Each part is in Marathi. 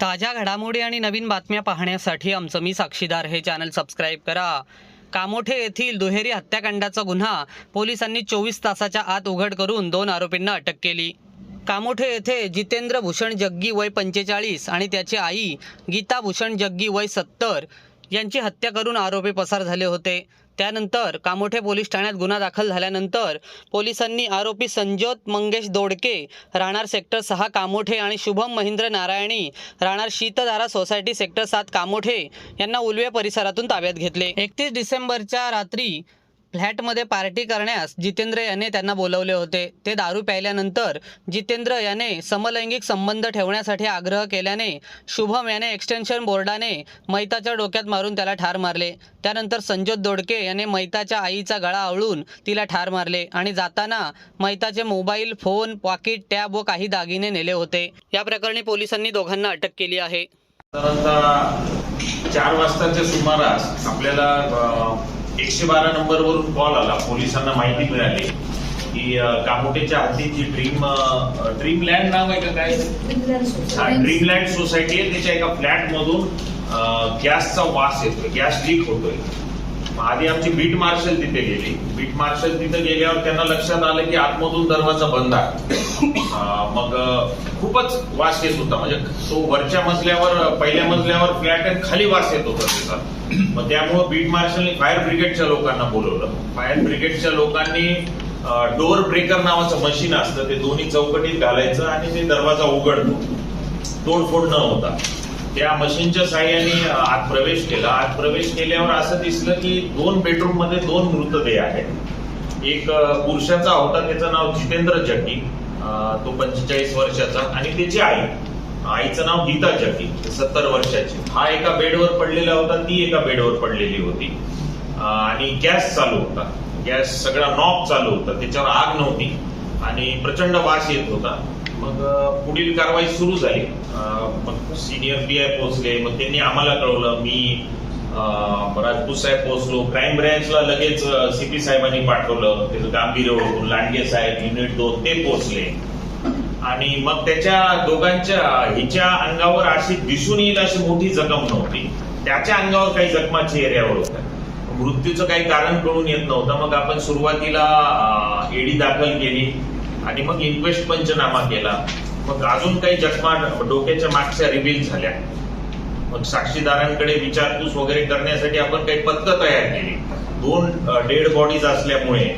ताज्या घडामोडी आणि नवीन बातम्या पाहण्यासाठी आमचं मी साक्षीदार हे चॅनल सबस्क्राईब करा. कामोठे येथील दुहेरी हत्याकांडाचा गुन्हा पोलिसांनी चोवीस तासाच्या आत उघड करून दोन आरोपींना अटक केली. कामोठे येथे जितेंद्र भूषण जग्गी वय पंचेचाळीस आणि त्याची आई गीता भूषण जग्गी वय सत्तर यांची हत्या करून आरोपी पसार झाले होते. त्यानंतर कामोठे पोलीस ठाण्यात गुन्हा दाखल झाल्यानंतर पोलिसांनी आरोपी संजोत मंगेश दोडके राहणार सेक्टर सहा कामोठे आणि शुभम महेंद्र नारायणी राहणार शीतधारा सोसायटी सेक्टर सात कामोठे यांना उलवे परिसरातून ताब्यात घेतले. एकतीस डिसेंबरच्या रात्री फ्लॅटमध्ये पार्टी करण्यास जितेंद्र याने त्यांना बोलवले होते. ते दारू प्यायल्यानंतर जितेंद्र याने समलैंगिक संबंध ठेवण्यासाठी आग्रह केल्याने शुभम याने एक्सटेन्शन बोर्डाने मैताच्या डोक्यात मारून त्याला ठार मारले. त्यानंतर संजोत दोडके याने मैताच्या आईचा गळा आवळून तिला ठार मारले आणि जाताना मैताचे मोबाईल फोन पॉकेट टॅब व काही दागिने नेले होते. या प्रकरणी पोलिसांनी दोघांना अटक केली आहे. चार वाजताच्या सुमारास आपल्याला एकशे बारा नंबरवरून कॉल आला. पोलिसांना माहिती मिळाली की कामोटेच्या हद्दीत ड्रीम ड्रीम लँड नाव आहे का काय? हा ड्रीम लँड सोसायटी आहे. त्याच्या एका फ्लॅट मधून गॅसचा वास येतोय. गॅस लीक होतोय. आधी आमची बीट मार्शल तिथे गेली. बीट मार्शल तिथे गेल्यावर त्यांना लक्षात आलं की आतमधून दरवाजा बंद आहे. मग खूपच वास येत होता. म्हणजे तो वरच्या मजल्यावर पहिल्या मजल्यावर फ्लॅट खाली वास येत होता त्याचा. मग त्यामुळे बीट मार्शलने फायर ब्रिगेडच्या लोकांना बोलवलं. फायर ब्रिगेडच्या लोकांनी डोर ब्रेकर नावाचं मशीन असतं ते दोन्ही चौकटीत घालायचं आणि ते दरवाजा उघडतो. तोडफोड न होता. त्या मशीनच्या साह्याने आत प्रवेश केला. आत प्रवेश केल्यावर असं दिसलं की दोन बेडरूममध्ये दोन मृतदेह आहेत. एक पुरुषाचा होता त्याचं नाव जितेंद्र जट्टी तो पंचेचाळीस वर्षाचा आणि त्याची आई. आईचं नाव गीता जकी सत्तर वर्षाची. हा एका बेडवर पडलेला होता ती एका बेडवर पडलेली होती. आणि गॅस चालू होता. गॅस सगळा नॉब चालू होता. त्याच्यावर आग नव्हती. आणि प्रचंड वास येत होता. मग पुढील कारवाई सुरू झाली. मग सिनियर पी आय पोहोचले. मग त्यांनी आम्हाला कळवलं. मी राजपूत साहेब पोहोचलो. क्राईम ब्रँचला लगेच सीपी साहेबांनी पाठवलं. त्याचं गांभीर्य ओळखून लांडगे साहेब युनिट दोन ते पोहोचले. आणि मग त्याच्या दोघांच्या हिच्या अंगावर अशी दिसून येईल अशी मोठी जखम नव्हती. त्याच्या अंगावर काही जखमा चेहऱ्यावर होत्या. मृत्यूचं काही कारण कळून येत नव्हतं. मग आपण सुरुवातीला एडी दाखल केली आणि मग इन्क्वेस्ट पंचनामा केला. मग अजून काही जखमा डोक्याच्या मागच्या रिव्हील झाल्या. मग साक्षीदारांकडे विचारपूस वगैरे करण्यासाठी आपण काही पथकं तयार केली. दोन डेड बॉडीज असल्यामुळे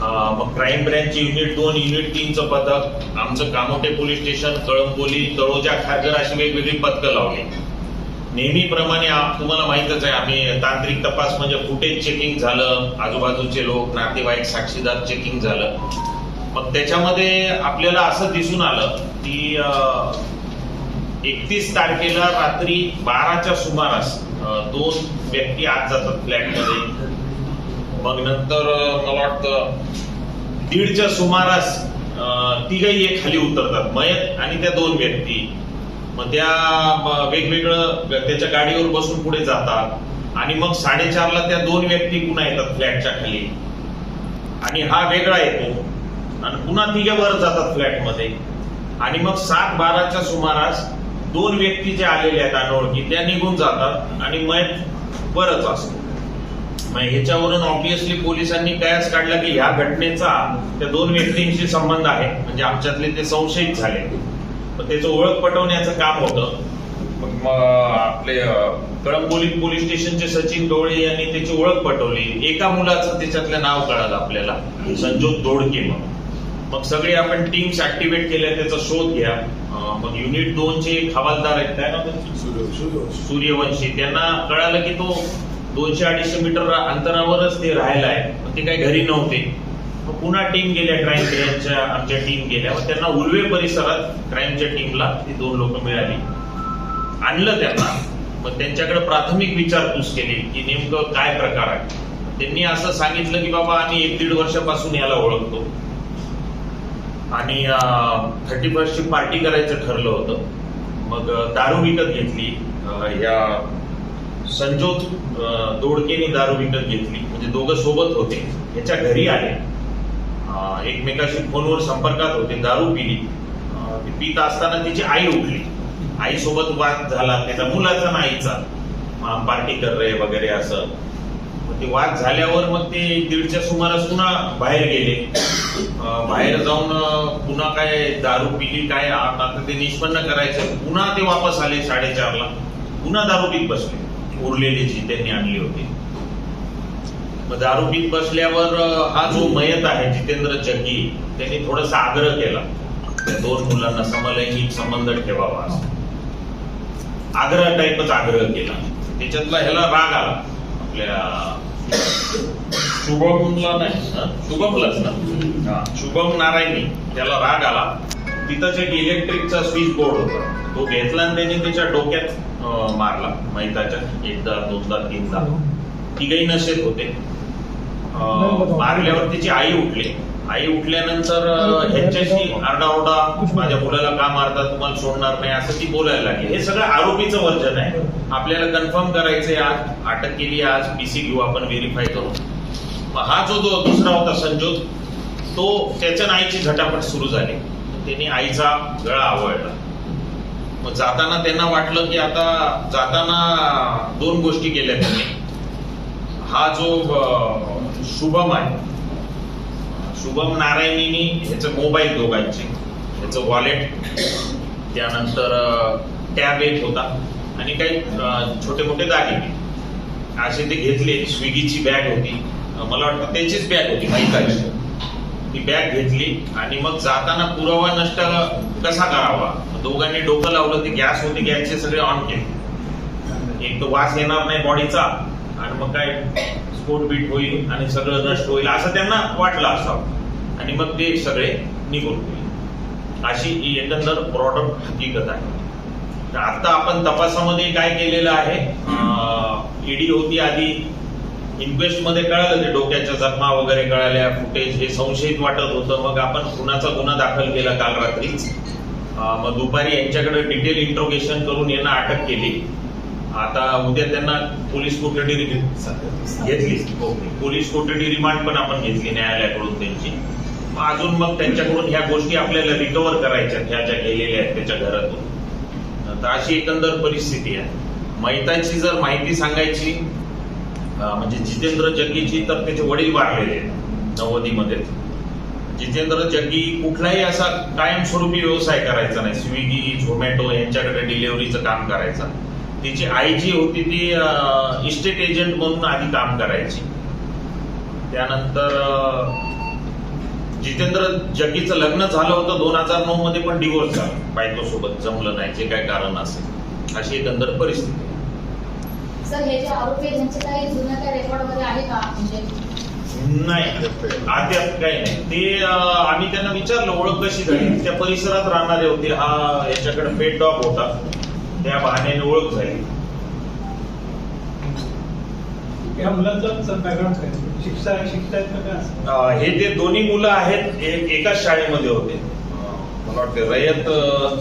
मग क्राईम ब्रँचची युनिट दोन युनिट तीनचं पथक. आमचं कामोटे पोलीस स्टेशन कळंबोली तळोजा खारघर अशी वेगवेगळी पथकं लावली. नेहमीप्रमाणे तुम्हाला माहितच आहे आम्ही तांत्रिक तपास म्हणजे फुटेज चेकिंग झालं आजूबाजूचे लोक नातेवाईक साक्षीदार चेकिंग झालं. मग त्याच्यामध्ये आपल्याला असं दिसून आलं की एकतीस तारखेला रात्री बाराच्या सुमारास दोन व्यक्ती आत जातात फ्लॅटमध्ये मग नंतर मला वाटतं दीडच्या सुमारास तिघही एक खाली उतरतात मयत आणि त्या दोन व्यक्ती. मग त्या वेगवेगळं त्याच्या गाडीवर बसून पुढे जातात. आणि मग साडेचारला त्या दोन व्यक्ती पुन्हा येतात फ्लॅटच्या खाली. आणि हा वेगळा येतो. आणि पुन्हा तिघे वर जातात फ्लॅटमध्ये. आणि मग सात बाराच्या सुमारास दोन व्यक्ती जे आलेले आहेत अनोळखी त्या निघून जातात आणि मयत वरच असतो. ह्याच्यावरून ऑब्विसली पोलिसांनी कयास काढला की ह्या घटनेचा त्या दोन व्यक्तींशी संबंध आहे म्हणजे आमच्यातले ते संशयित झाले. मग त्याचं ओळख पटवण्याचं काम होतं. मग मग आपले कळंबोली पोलीस स्टेशनचे सचिन डोळे यांनी त्याची ओळख पटवली. एका मुलाचं त्याच्यातलं नाव कळालं आपल्याला. संजोत दोडके म्हणून मग सगळे आपण टीम्स ऍक्टिव्हेट केल्या त्याचा शोध घ्या. मग युनिट दोनचे एक हवालदार आहेत काय ना सूर्यवंशी. त्यांना कळालं की तो दोनशे अडीचशे मीटर अंतरावरच ते राहायला आहे मग ते काही घरी नव्हते. मग पुन्हा टीम गेल्या क्राईम ब्रँचच्या आमच्या टीम गेल्या. मग त्यांना उलवे परिसरात क्राईमच्या टीमला ती दोन लोक मिळाली. आणलं त्यांना. मग त्यांच्याकडे प्राथमिक विचारपूस केली की नेमकं काय प्रकार आहे. त्यांनी असं सांगितलं की बाबा आम्ही एक दीड वर्षापासून याला ओळखतो. आणि थर्टी फर्स्टची पार्टी करायचं ठरलं होतं. मग दारू विकत घेतली. या संजोत दोडकेने दारू विकत घेतली. म्हणजे दोघं सोबत होते. याच्या घरी आले. एकमेकाशी फोनवर संपर्कात होते दारू पिली. ती पित असताना तिची आई उठली. आईसोबत वाद झाला. त्याचा मुलाचा ना आईचा. पार्टी कर रे वगैरे असं. मग ते वाद झाल्यावर मग ते दीडच्या सुमारास पुन्हा बाहेर गेले. बाहेर जाऊन पुन्हा काय दारू पिली काय आता ते निष्पन्न करायचं. पुन्हा ते वापस आले साडेचारला. पुन्हा दारू पीत बसले. उरलेली जी त्यांनी आणली होती. मग दारू बसल्यावर हा जो मयत आहे जितेंद्र जग्गी त्यांनी थोडासा आग्रह केला. त्या दोन मुलांना समलैंगिक संबंध ठेवावा आग्रह टाईपच आग्रह केला. त्याच्यातला ह्याला राग आला. आपल्या शुभमला नाही शुभमलाच ना? शुभम नारायणी त्याला राग आला. तिथं एक इलेक्ट्रिकचा स्विच बोर्ड होता तो घेतला आणि त्याने त्याच्या डोक्यात मारला मैताच्या. एकदा दोनदा तीनदा. तिघही नशेत होते. मारल्यावर तिची आई उठली. आई उठल्यानंतर ह्याच्याशी आरडाओरडा माझ्या मुलाला का मारता तुम्हाला सोडणार नाही असं ती बोलायला लागली. हे सगळं आरोपीचं वर्जन आहे. आपल्याला कन्फर्म करायचंय आज. अटक केली आज. पीसी घेऊ आपण व्हेरीफाय करू. मग हा जो दुसरा होता संजोग तो त्याच्या आईची झटापट सुरू झाली. त्यांनी आईचा गळा आवळला. मग जाताना त्यांना वाटलं की आता जाताना दोन गोष्टी केल्या त्यांनी. हा जो शुभम आहे. शुभम नारायणीनी ह्याचं मोबाईल दोघांचे ह्याचं वॉलेट त्यानंतर टॅब एक होता. आणि काही छोटे मोठे दागिने. असे ते घेतले. स्विगीची बॅग होती. मला वाटतं त्याचीच बॅग होती. माहिती ती बॅग घेतली. आणि मग जाताना पुरावा नष्ट कसा करावा? दोघांनी डोकं लावलं ते गॅस होते गॅसचे सगळे ऑन केले. एक तर वास येणार नाही बॉडीचा आणि मग काय स्फोट बीट होईल आणि सगळं नष्ट होईल असं त्यांना वाटलं असावं. आणि मग ते सगळे निघून होईल अशी ही एकंदर प्रॉडक्ट हकीकत आहे. तर आता आपण तपासामध्ये काय केलेलं आहे? ईडी होती आधी इन्क्वेस्टमध्ये कळालं ते डोक्याच्या जखमा वगैरे कळाल्या फुटेज हे संशयित वाटत होतं. मग आपण खुनाचा गुन्हा दाखल केला काल रात्रीच. मग दुपारी यांच्याकडे डिटेल इंट्रोगेशन करून यांना अटक केली. आता उद्या त्यांना पोलीस कोठडी घेतली. पोलीस कोठडी रिमांड पण आपण घेतली न्यायालयाकडून त्यांची. मग अजून मग त्यांच्याकडून ह्या गोष्टी आपल्याला रिकव्हर करायच्या ह्या ज्या गेलेल्या आहेत त्याच्या घरातून. तर अशी एकंदर परिस्थिती आहे. मैताची जर माहिती सांगायची म्हणजे जितेंद्र जग्गीची तर त्याचे वडील वाढलेले आहेत नव्वदीमध्ये जितेंद्र जग्गी कुठलाही असा कायमस्वरूपी व्यवसाय करायचा नाही. स्विगी झोमॅटो यांच्याकडे डिलिव्हरीचं काम करायचा. तिची आई जी होती ती इस्टेट एजंट म्हणून आधी काम करायची. त्यानंतर जितेंद्र जग्गीचं लग्न झालं होतं दोन हजार नऊ मध्ये पण डिवोर्स झाला. बायकोसोबत जमलं नाही जे काय कारण असेल. अशी एकंदर परिस्थिती सर हे जे आरोपी आहेत, त्यांचे काही जुन्या काय रेकॉर्ड वगैरे आहे का? म्हणजे नाही. अद्याप काही नाही. ते अं, आम्ही त्यांना विचारलं ओळख कशी झाली? त्या परिसरात राहणारे होते. हा याच्याकडे पेट डॉग होता. त्या बहाण्याने ओळख झाली. या मुलांचं बॅकग्राऊंड काय? शिक्षा शिक्षा आहेत का काय असं? अं, हे जे दोन्ही मुलं आहेत एक एकाच शाळेमध्ये होते. अं, मला वाटते रयत अं,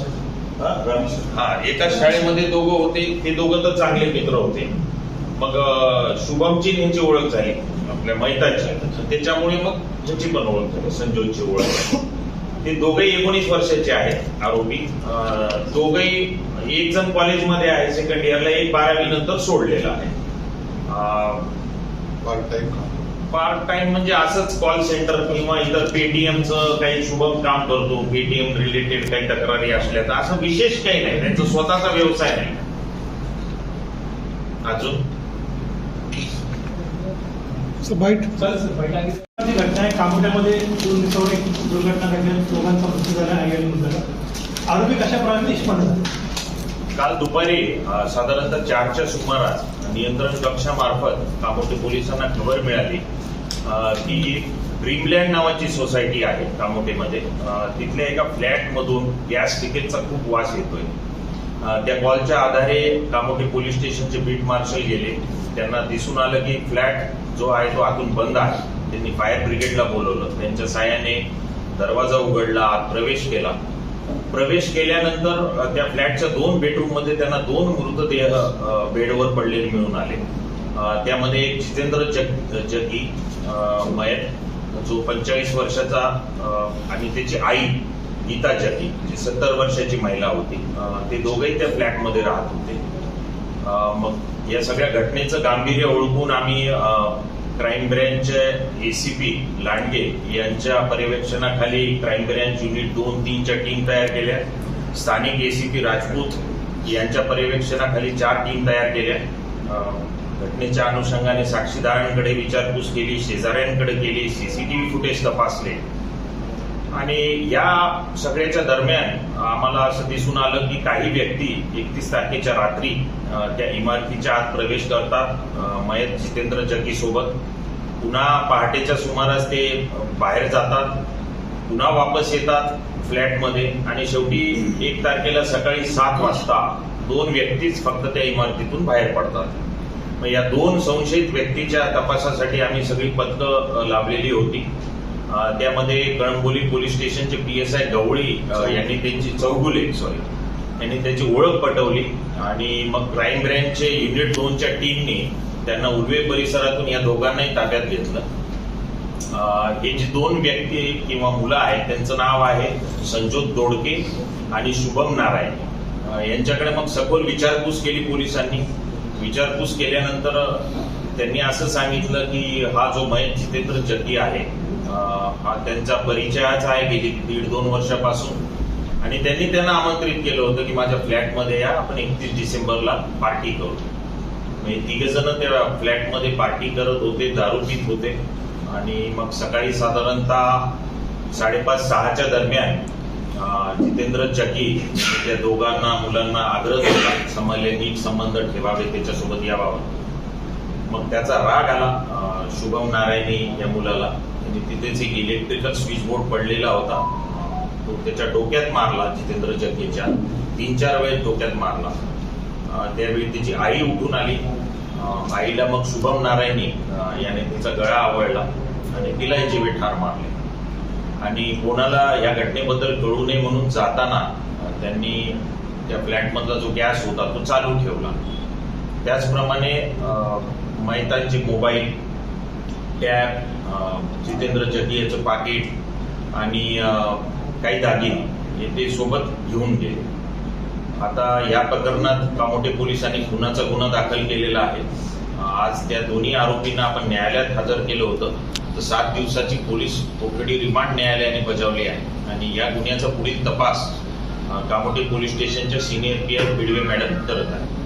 हा एकाच शाळेमध्ये दोघं होते ते दोघं तर चांगले मित्र होते. मग शुभमची ह्यांची ओळख झाली आपल्या मैताची त्याच्यामुळे मग ह्याची पण ओळख झाली संजोगची ओळख झाली. ते दोघेही एकोणीस वर्षाचे आहेत आरोपी. दोघेही एक जण कॉलेजमध्ये आहे सेकंड इयरला एक बारावी नंतर सोडलेला आहे. अं, पार्ट टाइम पार्ट टाइम म्हणजे असंच कॉल सेंटर किंवा इतर पेटीएमचं काही शुभम काम करतो पेटीएम रिलेटेड काही तक्रारी असल्या तर. असं विशेष काही नाही त्यांचा स्वतःचा व्यवसाय नाही. अजून? घटना आहे कामोट्यामध्ये एक दुर्घटना घडली दोघांचा मृत्यू झाला आरोपी कशा प्रकारे निष्पन्न झाले? काल दुपारी साधारणतः चारच्या सुमारास नियंत्रण कक्षामार्फत कामोटे पोलिसांना खबर मिळाली. की ड्रीमलँड नावाची सोसायटी आहे कामोटेमध्ये तिथल्या एका फ्लॅटमधून गॅस लिकेजचा खूप वास येतोय. त्या कॉलच्या आधारे कामोटे पोलीस स्टेशनचे बीट मार्शल गेले. त्यांना दिसून आलं की फ्लॅट जो आहे तो आतून बंद आहे. त्यांनी फायर ब्रिगेडला बोलवलं. त्यांच्या साह्याने दरवाजा उघडला आत प्रवेश केला. प्रवेश केल्यानंतर त्या फ्लॅटच्या दोन बेडरूममध्ये त्यांना दोन मृतदेह बेडवर पडलेले मिळून आले. त्यामध्ये एक जितेंद्र जग जगी मयत जो पंचेचाळीस वर्षाचा आणि त्याची आई गीता जगी जी सत्तर वर्षाची महिला होती. ते दोघेही त्या फ्लॅटमध्ये राहत होते. मग या सगळ्या घटनेचं गांभीर्य ओळखून आम्ही क्राईम ब्रँच एसीपी लांडगे यांच्या पर्यवेक्षणाखाली क्राईम ब्रँच युनिट दोन तीनच्या टीम तयार केल्या. स्थानिक एसीपी राजपूत यांच्या पर्यवेक्षणाखाली चार टीम तयार केल्या. घटनेच्या अनुषंगाने साक्षीदारांकडे विचारपूस केली शेजाऱ्यांकडे केली सीसीटीव्ही फुटेज तपासले. आणि या सगळ्याच्या दरम्यान आम्हाला असं दिसून आलं की काही व्यक्ती एकतीस तारखेच्या रात्री त्या इमारतीच्या आत प्रवेश करतात मयत जितेंद्र जगी सोबत. पुन्हा पहाटेच्या सुमारास ते बाहेर जातात पुन्हा वापस येतात फ्लॅटमध्ये आणि शेवटी एक तारखेला सकाळी सात वाजता दोन व्यक्तीच फक्त त्या इमारतीतून बाहेर पडतात. मग या दोन संशयित व्यक्तीच्या तपासासाठी आम्ही सगळी पथकं लाभलेली लावलेली होती. त्यामध्ये कळंबोली पोलीस स्टेशनचे पी एस आय गवळी यांनी त्यांची चौगुले सॉरी यांनी त्याची ओळख पटवली. आणि मग क्राईम ब्रँचचे युनिट दोनच्या टीमने त्यांना उर्वे परिसरातून या दोघांनाही ताब्यात घेतलं. हे जे दोन व्यक्ती किंवा मुलं आहेत त्यांचं नाव आहे संजोत दोडके आणि शुभम नारायण. यांच्याकडे मग सखोल विचारपूस केली पोलिसांनी. विचारपूस केल्यानंतर त्यांनी असं सांगितलं की हा जो मयत जितेंद्र जगी आहे हा त्यांचा परिचयाच आहे गेली दीड दोन वर्षापासून. आणि त्यांनी त्यांना आमंत्रित केलं होतं की माझ्या फ्लॅटमध्ये या आपण एकतीस डिसेंबरला पार्टी करू. म्हणजे तिघ जण त्या फ्लॅटमध्ये पार्टी करत होते दारू पित होते. आणि मग सकाळी साधारणतः साडेपाच सहाच्या दरम्यान जितेंद्र चकी त्या दोघांना मुलांना आग्रह केला समलैंगिक संबंध ठेवावे त्याच्यासोबत याबाबत मग त्याचा राग आला शुभम नारायणी या मुलाला. आणि तिथेच एक इलेक्ट्रिकल स्विच बोर्ड पडलेला होता. तो त्याच्या डोक्यात मारला जितेंद्र जगेच्या. तीन चार वेळेस डोक्यात मारला. त्यावेळी तिची आई उठून आली. आईला मग शुभम नारायणी याने तिचा गळा आवळला आणि तिलाही जीवे ठार मारले. आणि कोणाला या घटनेबद्दल कळू नये म्हणून जाताना त्यांनी त्या फ्लॅटमधला जो गॅस होता तो चालू ठेवला. त्याचप्रमाणे मैतांचे मोबाईल टॅब जितेंद्र जगी याचं पाकिट आणि काही दागिने हे ते सोबत घेऊन गेले. आता या प्रकरणात कामोटे पोलिसांनी खुनाचा गुन्हा दाखल केलेला आहे. आज त्या दोन्ही आरोपींना आपण न्यायालयात हजर केलं होतं. तर सात दिवसाची पोलीस कोठडी रिमांड न्यायालयाने बजावली आहे. आणि या गुन्ह्याचा पुढील तपास कामोटे पोलीस स्टेशनच्या senior P F Bidwe madam करत आहे